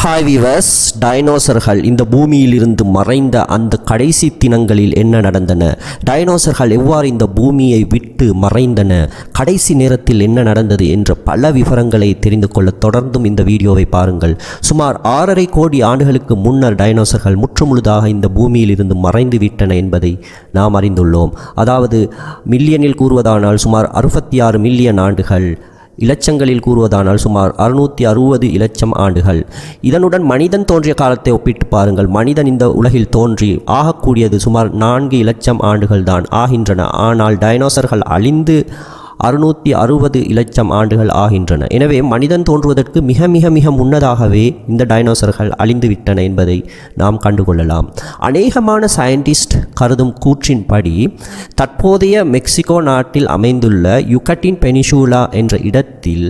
Hi விவஸ் டைனோசர்கள் இந்த பூமியிலிருந்து மறைந்த அந்த கடைசி தினங்களில் என்ன நடந்தன? டைனோசர்கள் எவ்வாறு இந்த பூமியை விட்டு மறைந்தன? கடைசி நேரத்தில் என்ன நடந்தது என்ற பல விவரங்களை தெரிந்து கொள்ள தொடர்ந்தும் இந்த வீடியோவை பாருங்கள். சுமார் ஆறரை கோடி ஆண்டுகளுக்கு முன்னர் டைனோசர்கள் முற்றுமுழுதாக இந்த பூமியில் இருந்து மறைந்து விட்டன என்பதை நாம் அறிந்துள்ளோம். அதாவது மில்லியனில் கூறுவதானால் சுமார் அறுபத்தி ஆறு மில்லியன் ஆண்டுகள். இலட்சங்களில் கூறுவதானால் சுமார் அறுநூற்றி அறுபது இலட்சம் ஆண்டுகள். இதனுடன் மனிதன் தோன்றிய காலத்தை ஒப்பிட்டு பாருங்கள். மனிதன் இந்த உலகில் தோன்றி ஆகக்கூடியது சுமார் நான்கு இலட்சம் ஆண்டுகள் தான் ஆகின்றன. ஆனால் டைனோசர்கள் அழிந்து அறுநூற்றி அறுபது இலட்சம் ஆண்டுகள் ஆகின்றன. எனவே மனிதன் தோன்றுவதற்கு மிக மிக மிக முன்னதாகவே இந்த டைனோசர்கள் அழிந்துவிட்டன என்பதை நாம் கண்டுகொள்ளலாம். அநேகமான சயின்டிஸ்ட் கருதும் கூற்றின்படி தற்போதைய மெக்சிகோ நாட்டில் அமைந்துள்ள யுகட்டின் பெனிசூலா என்ற இடத்தில்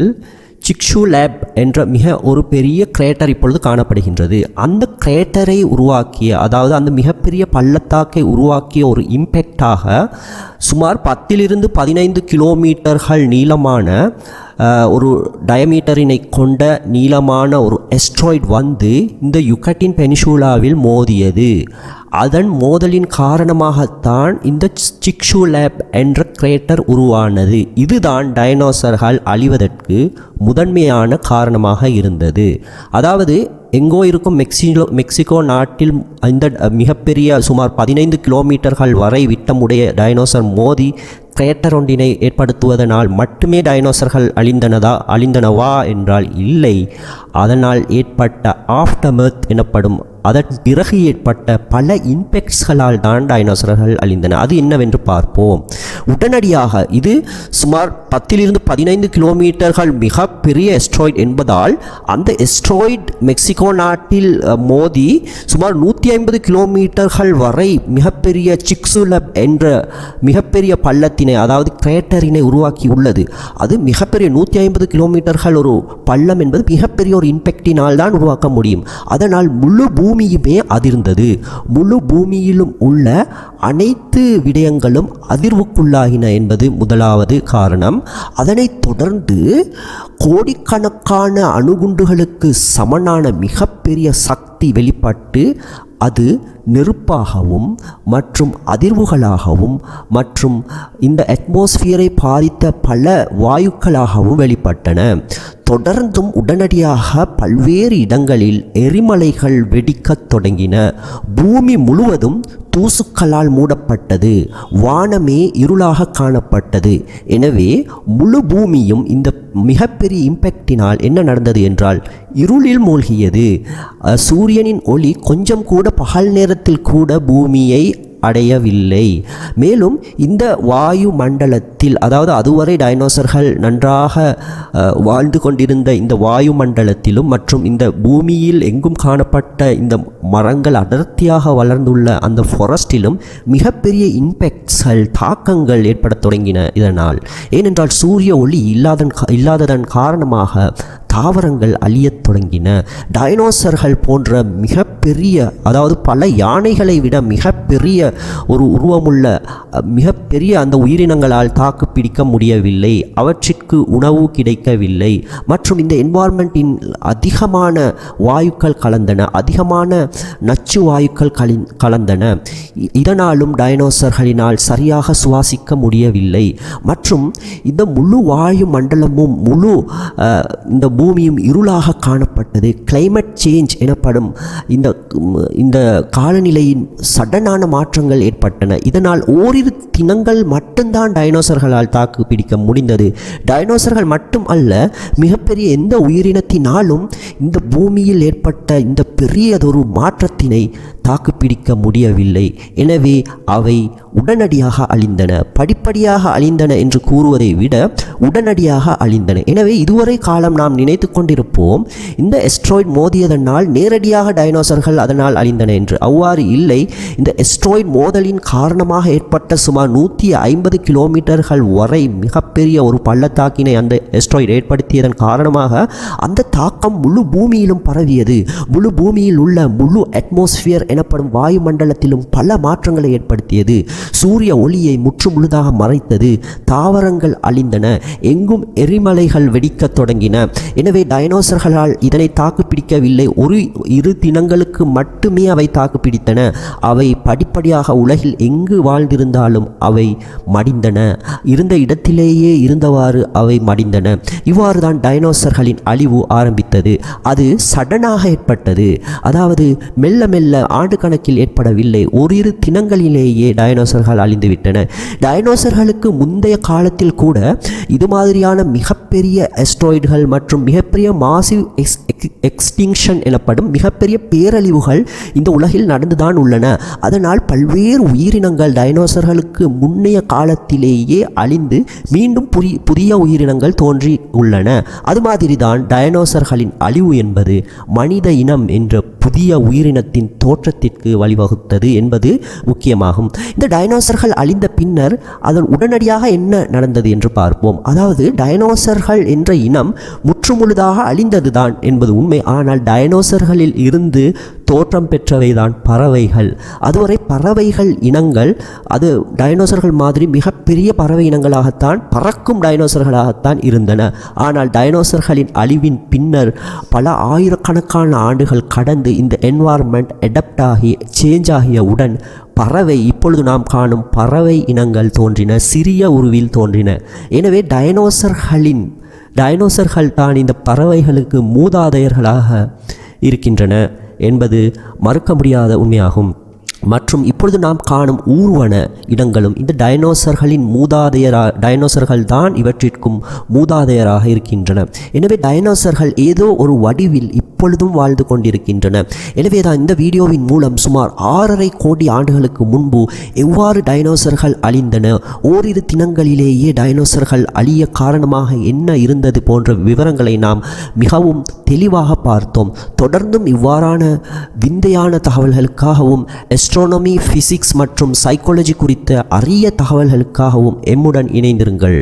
சிக்ஷு லேப் என்ற மிக ஒரு பெரிய கிரேட்டர் இப்பொழுது காணப்படுகின்றது. அந்த கிரேட்டரை உருவாக்கிய அதாவது அந்த மிகப்பெரிய பள்ளத்தாக்கை உருவாக்கிய ஒரு இம்பேக்டாக சுமார் பத்திலிருந்து பதினைந்து கிலோமீட்டர்கள் நீளமான ஒரு டயமீட்டரினை கொண்ட நீளமான ஒரு எஸ்ட்ராய்ட் வந்து இந்த யுகட்டின் பெனிசூலாவில் மோதியது. அதன் மோதலின் காரணமாகத்தான் இந்த சிக்ஷு லேப் என்ற கிரேட்டர் உருவானது. இதுதான் டைனோசர்கள் அழிவதற்கு முதன்மையான காரணமாக இருந்தது. அதாவது எங்கோ இருக்கும் மெக்சிகோ மெக்சிகோ நாட்டில் இந்த மிகப்பெரிய சுமார் பதினைந்து கிலோமீட்டர்கள் வரை விட்டமுடைய டைனோசர் மோதி கிரேட்டர் ஒன்றினை ஏற்படுத்துவதனால் மட்டுமே டைனோசர்கள் அழிந்தனதா அழிந்தனவா என்றால் இல்லை. அதனால் ஏற்பட்ட ஆஃப்டமர்த் எனப்படும் அதன் பிறகு ஏற்பட்ட பல இம்பெக்ட்ஸ்களால் தான் டைனோசர்கள் அழிந்தன. அது என்னவென்று பார்ப்போம். உடனடியாக இது சுமார் பத்திலிருந்து பதினைந்து கிலோமீட்டர்கள் மிக பெரிய எஸ்ட்ராய்ட் என்பதால் அந்த எஸ்ட்ராய்ட் மெக்சிகோ நாட்டில் மோதி சுமார் நூற்றி ஐம்பது கிலோமீட்டர்கள் வரை மிகப்பெரிய சிக்ஸுலப் என்ற மிகப்பெரிய பள்ளத்தினை அதாவது கிரேட்டரினை உருவாக்கி உள்ளது. அது மிகப்பெரிய நூற்றி ஐம்பது கிலோமீட்டர்கள் ஒரு பள்ளம் என்பது மிகப்பெரிய ஒரு இம்பெக்டினால் தான் உருவாக்க முடியும். அதனால் முழு பூமியுமே அதிர்ந்தது. முழு பூமியிலும் உள்ள அனைத்து விடயங்களும் அதிர்வுக்குள்ளாகின என்பது முதலாவது காரணம். அதனைத் தொடர்ந்து கோடிக்கணக்கான அணுகுண்டுகளுக்கு சமனான மிகப்பெரிய சக்தி வெளிப்பட்டு அது நெருப்பாகவும் மற்றும் அதிர்வுகளாகவும் மற்றும் இந்த அட்மாஸ்பியரை பாதித்த பல வாயுக்களாகவும் வெளிப்பட்டன. தொடர்ந்தும் உடனடியாக பல்வேறு இடங்களில் எரிமலைகள் வெடிக்கத் தொடங்கின. பூமி முழுவதும் தூசுக்களால் மூடப்பட்டது. வானமே இருளாக காணப்பட்டது. எனவே முழு பூமியும் இந்த மிகப்பெரிய இம்பேக்டினால் என்ன நடந்தது என்றால் இருளில் மூழ்கியது. சூரியனின் ஒளி கொஞ்சம் கூட பகல் நேரத்தில் கூட பூமியை அடையவில்லை. மேலும் இந்த வாயு மண்டலத்தில் அதாவது அதுவரை டைனோசர்கள் நன்றாக வாழ்ந்து கொண்டிருந்த இந்த வாயு மண்டலத்திலும் மற்றும் இந்த பூமியில் எங்கும் காணப்பட்ட இந்த மரங்கள் அடர்த்தியாக வளர்ந்துள்ள அந்த ஃபாரஸ்டிலும் மிகப்பெரிய இம்பெக்ட்ஸ்கள் தாக்கங்கள் ஏற்படத் தொடங்கின இதனால். ஏனென்றால் சூரிய ஒளி இல்லாதன் இல்லாததன் காரணமாக தாவரங்கள் அழியத் தொடங்கின. டைனோசர்கள் போன்ற மிகப்பெரிய அதாவது பல யானைகளை விட மிகப்பெரிய ஒரு உருவமுள்ள மிகப்பெரிய அந்த உயிரினங்களால் தாக்கு பிடிக்க முடியவில்லை. அவற்றிற்கு உணவு கிடைக்கவில்லை. மற்றும் இந்த என்வார்மெண்ட்டின் அதிகமான வாயுக்கள் கலந்தன. அதிகமான நச்சு வாயுக்கள் கலி கலந்தன. இதனாலும் டைனோசர்களினால் சரியாக சுவாசிக்க முடியவில்லை. மற்றும் இந்த முழு வாயு மண்டலமும் முழு இந்த பூமியும் இருளாக காணப்பட்டது. கிளைமேட் சேஞ்ச் எனப்படும் இந்த இந்த காலநிலையின் சடனான மாற்றங்கள் ஏற்பட்டன. இதனால் ஓரிரு தினங்கள் மட்டும்தான் டைனோசர்களால் தாக்கு பிடிக்க முடிந்தது. டைனோசர்கள் மட்டும் அல்ல மிகப்பெரிய எந்த உயிரினத்தினாலும் இந்த பூமியில் ஏற்பட்ட இந்த பெரியதொரு மாற்றத்தினை தாக்குப்பிடிக்க முடியவில்லை. எனவே அவை உடனடியாக அழிந்தன. படிப்படியாக அழிந்தன என்று கூறுவதை விட உடனடியாக அழிந்தன. எனவே இதுவரை காலம் நாம் நினைத்து கொண்டிருப்போம் இந்த எஸ்ட்ராய்ட் மோதியதனால் நேரடியாக டைனோசர்கள் அதனால் அழிந்தன என்று. அவ்வாறு இல்லை. இந்த எஸ்ட்ராய்ட் மோதலின் காரணமாக ஏற்பட்ட சுமார் நூற்றி ஐம்பது கிலோமீட்டர்கள் வரை மிகப்பெரிய ஒரு பள்ளத்தாக்கினை அந்த எஸ்ட்ராய்ட் ஏற்படுத்தியதன் காரணமாக அந்த தாக்கம் முழு பூமியிலும் பரவியது. முழு பூமியில் உள்ள முழு அட்மாஸ்பியர் எனப்படும் வாயுமண்டலத்திலும் பல மாற்றங்களை ஏற்படுத்தியது. சூரிய ஒளியை முற்றுமுழுதாக மறைத்தது. தாவரங்கள் அழிந்தன. எங்கும் எரிமலைகள் வெடிக்கத் தொடங்கின. எனவே டைனோசர்களால் இதனை தாக்குப்பிடிக்கவில்லை. ஒரு இரு தினங்களுக்கு மட்டுமே அவை தாக்குப்பிடித்தன. அவை படிப்படியாக உலகில் எங்கு வாழ்ந்திருந்தாலும் அவை மடிந்தன. இருந்த இடத்திலேயே இருந்தவாறு அவை மடிந்தன. இவ்வாறு தான் டைனோசர்களின் அழிவு ஆரம்பித்தது. அது சடனாக ஏற்பட்டது. அதாவது மெல்ல மெல்ல ஆண்டு கணக்கில் ஏற்படவில்லை. ஓரிரு தினங்களிலேயே டைனோசர்கள் அழிந்துவிட்டன. டைனோசர்களுக்கு முந்தைய காலத்தில் கூட இது மாதிரியான மிக மிகப்பெரிய எஸ்ட்ராய்டுகள் மற்றும் மிகப்பெரிய மாசிவ் எக்ஸ் எக்ஸ்டிங்ஷன் எனப்படும் மிகப்பெரிய பேரழிவுகள் இந்த உலகில் நடந்துதான் உள்ளன. அதனால் பல்வேறு உயிரினங்கள் டைனோசர்களுக்கு முன்னைய காலத்திலேயே அழிந்து மீண்டும் புரி புதிய உயிரினங்கள் தோன்றி உள்ளன. அது மாதிரி தான் டைனோசர்களின் அழிவு என்பது மனித இனம் என்ற புதிய உயிரினத்தின் தோற்றத்திற்கு வழிவகுத்தது என்பது முக்கியமாகும். இந்த டைனோசர்கள் அழிந்த பின்னர் அதன் உடனடியாக என்ன நடந்தது என்று பார்ப்போம். அதாவது டைனோசர்கள் என்ற இனம் முற்றுமுழுதாக அழிந்ததுதான் என்பது உண்மை. ஆனால் டைனோசர்களில் இருந்து தோற்றம் பெற்றவைதான் பறவைகள். அதுவரை பறவைகள் இனங்கள் அது டைனோசர்கள் மாதிரி மிகப்பெரிய பறவை இனங்களாகத்தான் பறக்கும் டைனோசர்களாகத்தான் இருந்தன. ஆனால் டைனோசர்களின் அழிவின் பின்னர் பல ஆயிரக்கணக்கான ஆண்டுகள் கடந்து இந்த என்வாரன்மெண்ட் அடாப்ட் ஆகி சேஞ்ச் ஆகியவுடன் பறவை இப்பொழுது நாம் காணும் பறவை இனங்கள் தோன்றின சிறிய உருவில் தோன்றின. எனவே டைனோசர்களின் டைனோசர்கள் தான் இந்த பறவைகளுக்கு மூதாதையர்களாக இருக்கின்றன. என்பது மறுக்க முடியாத உண்மையாகும். மற்றும் இப்பொழுது நாம் காணும் ஊர்வன இடங்களும் இந்த டைனோசர்களின் மூதாதையரா டைனோசர்கள் தான் இவற்றிற்கும் மூதாதையராக இருக்கின்றன. எனவே டைனோசர்கள் ஏதோ ஒரு வடிவில் இப்பொழுதும் வாழ்ந்து கொண்டிருக்கின்றன. எனவே தான் இந்த வீடியோவின் மூலம் சுமார் ஆறரை கோடி ஆண்டுகளுக்கு முன்பு எவ்வாறு டைனோசர்கள் அழிந்தன ஓரிரு தினங்களிலேயே டைனோசர்கள் அழிய காரணமாக என்ன இருந்தது போன்ற விவரங்களை நாம் மிகவும் தெளிவாக பார்த்தோம். தொடர்ந்தும் இவ்வாறான விந்தையான தகவல்களுக்காகவும் எஸ்ட்ரானமி ஃபிசிக்ஸ் மற்றும் சைக்காலஜி குறித்த அரிய தகவல்களுக்காகவும் எம்முடன் இணைந்திருங்கள்.